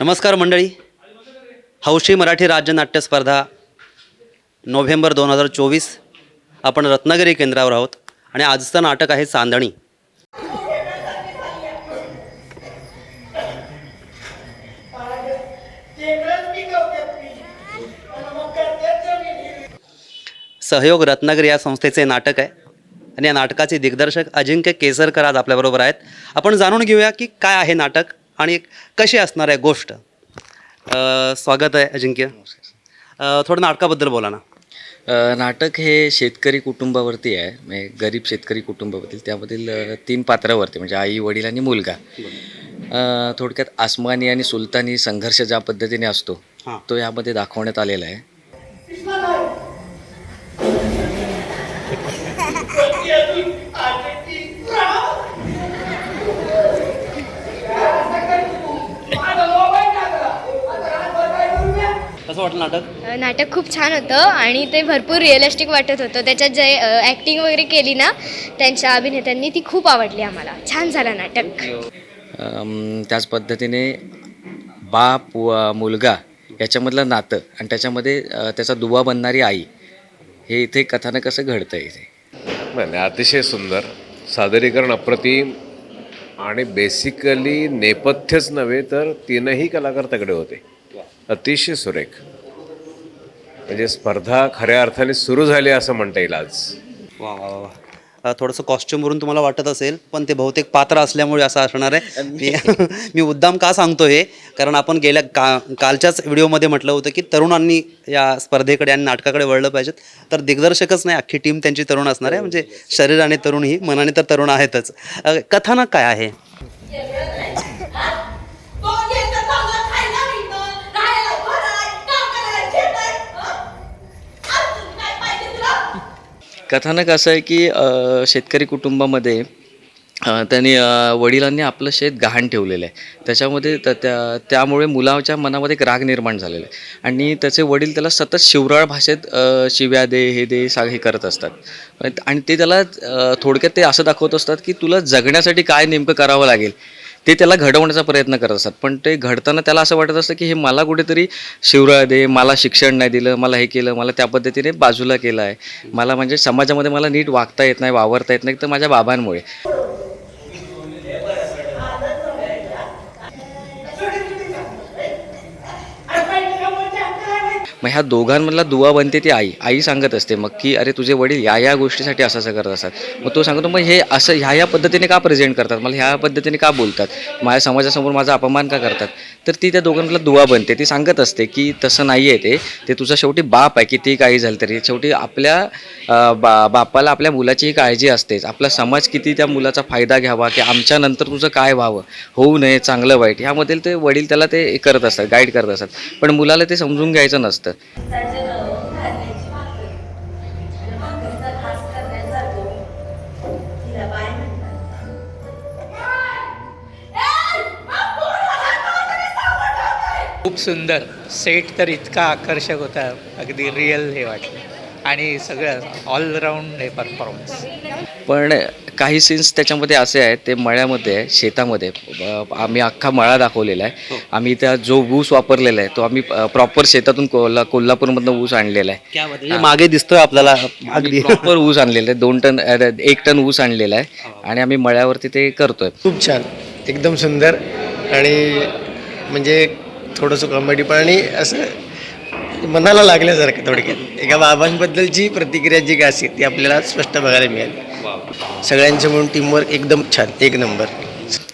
नमस्कार मंडळी. हौशी मराठी राज्य नाट्य स्पर्धा नोव्हेंबर दोन हजार चोवीस. आपण रत्नागिरी केंद्रावर आहोत आणि आजचं नाटक आहे चांदणी. सहयोग रत्नागिरी या संस्थेचे नाटक आहे आणि या नाटकाचे दिग्दर्शक अजिंक्य केसरकर आज आपल्याबरोबर आहेत. आपण जाणून घेऊया की काय आहे नाटक. आणि कशी असणार आहे गोष्ट? अ, स्वागत आहे अजिंक्य. अ, थोडं नाटकाबद्दल बोला ना. अ, नाटक हे शेतकरी कुटुंबावरती आहे. म्हणजे गरीब शेतकरी कुटुंबावरील त्यामधील अ, तीन पात्रावरती. म्हणजे आई वडील आणि मुलगा. अ, थोडक्यात आसमानी आणि सुलतानी संघर्ष ज्या पद्धतीने असतो हां. तो यामध्ये दाखवण्यात आलेला आहे. कसं वाटलं नाटक? नाटक खूप छान होतं आणि ते भरपूर रिअलिस्टिक वाटत होतं. त्याच्यात जे ॲक्टिंग वगैरे केली ना त्यांच्या अभिनेत्यांनी ती खूप आवडली आम्हाला. छान झालं नाटक. अम, त्याच पद्धतीने बाप व मुलगा याच्यामधलं नातं आणि त्याच्यामध्ये अ, त्याचा दुवा बनणारी आई हे इथे कथानक कसं घडतं इथे? नाही नाही, अतिशय सुंदर. सादरीकरण अप्रतिम आणि बेसिकली नेपथ्यच नव्हे तर तीनही कलाकार तगडे होते. अतिशय सुरेख. म्हणजे स्पर्धा खऱ्या अर्थाने सुरू झाली असं म्हणता येईल आज. वा वा वा, वा. थोडंसं कॉस्ट्युमवरून तुम्हाला वाटत असेल पण ते बहुतेक पात्र असल्यामुळे असं असणार आहे. मी मी मुद्दाम का सांगतो हे? कारण आपण गेल्या का कालच्याच व्हिडिओमध्ये म्हटलं होतं की तरुणांनी या स्पर्धेकडे आणि नाटकाकडे वळलं पाहिजेत. तर दिग्दर्शकच नाही अख्खी टीम त्यांची तरुण असणार आहे. म्हणजे शरीराने तरुण ही मनाने तर तरुण आहेतच. कथानक काय आहे तो येतं चांगलं खायला मिळतं, राहायला घर आहे, काम करायला शेत आहे, हं? अजून काय पाहिजे तुला? कथानक असं आहे की शेतकरी कुटुंबामध्ये त्यांनी वडिलांनी आपलं शेत गहाण ठेवलेलं आहे. त्याच्यामध्ये त- त्या त्यामुळे मुलाच्या मनामध्ये एक राग निर्माण झालेला आहे. आणि त्याचे वडील त्याला सतत शिवराळ भाषेत शिव्या दे हे दे सा हे करत असतात. आणि ते त्याला थोडक्यात ते असं दाखवत असतात की तुला जगण्यासाठी काय नेमकं करावं लागेल? ते त्याला घडवण्याचा प्रयत्न करत असतात. पण ते घडताना त्याला असं वाटत असतं की हे मला कुठेतरी शिवराळ दे मला शिक्षण नाही दिलं मला हे केलं मला त्या पद्धतीने बाजूला केलं आहे. मला म्हणजे समाजामध्ये मला नीट वागता येत नाही वावरता येत नाही तर माझ्या बाबांमुळे. मग ह्या दोघांमधला दुवा बनते ती आई. आई सांगत असते मग की अरे तुझे वडील या या गोष्टीसाठी असं असं करत असतात. मग तो सांगतो मग हे असं ह्या या पद्धतीने का प्रेझेंट करतात? मला ह्या पद्धतीने का बोलतात? माझ्या समाजासमोर माझा अपमान का करतात? तर ती त्या दोघांमधला दुवा बनते. ती सांगत असते की तसं नाही आहे ते. ते तुझा शेवटी बाप आहे किती काही झालं तरी. शेवटी आपल्या बा बापाला आपल्या मुलाचीही काळजी असतेच. आपला समाज किती त्या मुलाचा फायदा घ्यावा की आमच्या नंतर तुझं काय व्हावं? होऊ नये चांगलं वाईट. ह्यामधील ते वडील त्याला ते करत असतात गाईड करत असतात. पण मुलाला ते समजून घ्यायचं नसतं. खूप सुंदर सेट तर इतका आकर्षक होता. अगदी रिअल हे वाटलं. आणि सगळं ऑलराऊंड हे परफॉर्मन्स पण काही सीन्स त्याच्यामध्ये असे आहेत ते मळ्यामध्ये आहे शेतामध्ये आम्ही अख्खा मळा दाखवलेला आहे. आम्ही त्या जो ऊस वापरलेला आहे तो आम्ही प्रॉपर शेतातून कोल्हा कोल्हापूरमधनं ऊस आणलेला आहे. आहे. मागे दिसतोय आपल्याला. अगदी. प्रॉपर ऊस आणलेला आहे. दोन टन एक टन ऊस आणलेला आहे. आणि आम्ही मळ्यावरती ते करतोय. खूप छान. एकदम सुंदर. आणि म्हणजे थोडंसं कॉमेडी पण आणि असं मनाला लागल्यासारखं थोडक्यात. एका बाबांबद्दलची प्रतिक्रिया जी काय असेल ती आपल्याला स्पष्ट बघायला मिळेल. सगळ्यांचे म्हणून टीमवर्क एकदम छान एक नंबर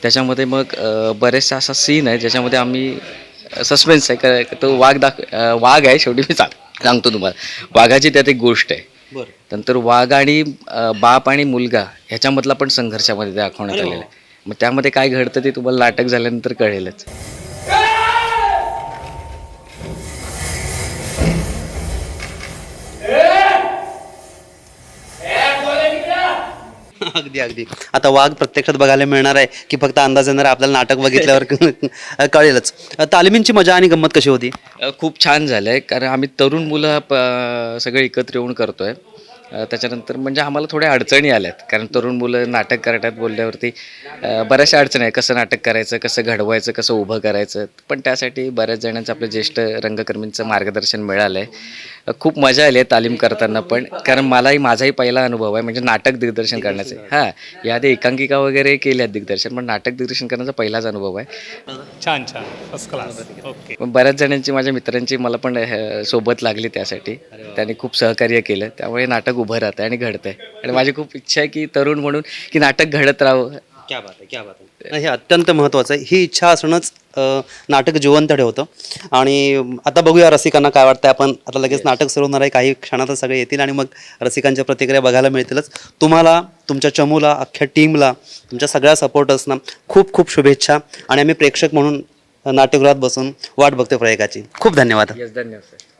त्याच्यामध्ये मग बरेचसा असा सीन आहे ज्याच्यामध्ये आम्ही सस्पेन्स आहे. का तो वाघ दाख वाघ आहे शेवटी मी सांग सांगतो तुम्हाला. वाघाची त्यात एक गोष्ट आहे. बरं. नंतर वाघ आणि बाप आणि मुलगा ह्याच्यामधला पण संघर्षामध्ये दाखवण्यात आलेला आहे. मग त्यामध्ये काय घडतं ते तुम्हाला नाटक झाल्यानंतर कळेलच. अगदी अगदी. आता वाघ प्रत्यक्षात बघायला मिळणार आहे की फक्त अंदाज येणार आपल्याला नाटक बघितल्यावर कळेलच. तालिमींची मजा आणि गंमत कशी होती? खूप छान झालं आहे कारण आम्ही तरुण मुलं प सगळे एकत्र येऊन करतो आहे अ, त्याच्यानंतर म्हणजे आम्हाला थोड्या अडचणी आल्यात कारण तरुण मुलं नाटक करतात बोलल्यावरती अ, बऱ्याचशा अडचणी आहे कसं नाटक करायचं कसं घडवायचं कसं उभं करायचं. पण त्यासाठी बऱ्याच जणांचं आपलं ज्येष्ठ रंगकर्मींचं मार्गदर्शन मिळालं आहे खूप मजा आली आहे तालीम करताना पण. कारण मलाही माझाही पहिला अनुभव आहे म्हणजे नाटक दिग्दर्शन करण्याचे. हां याआधी एकांकिका वगैरे केल्यात दिग्दर्शन पण नाटक दिग्दर्शन करण्याचा पहिलाच अनुभव आहे. छान छान. फर्स्ट क्लास ओके पण बऱ्याच जणांची माझ्या मित्रांची मला पण सोबत लागली त्यासाठी. त्यांनी खूप सहकार्य केलं. त्यामुळे नाटक उभं राहतं आणि घडतंय. आणि माझी खूप इच्छा आहे की तरुण म्हणून की नाटक घडत राहावं. क्या बात आहे क्या बात आहे. हे अत्यंत महत्त्वाचं आहे. ही इच्छा असणंच नाटक जिवंत ठेवतं. आणि आता बघूया रसिकांना काय वाटतं आपण आता लगेच नाटक सुरू होणार आहे. काही क्षणातच सगळे येतील आणि मग रसिकांच्या प्रतिक्रिया बघायला मिळतीलच. तुम्हाला तुमच्या चमूला अख्ख्या टीमला तुमच्या सगळ्या सपोर्टर्सना खूप खूप शुभेच्छा. आणि आम्ही प्रेक्षक म्हणून नाट्यगृहात बसून वाट बघतो प्रयोगाची खूप धन्यवाद. धन्यवाद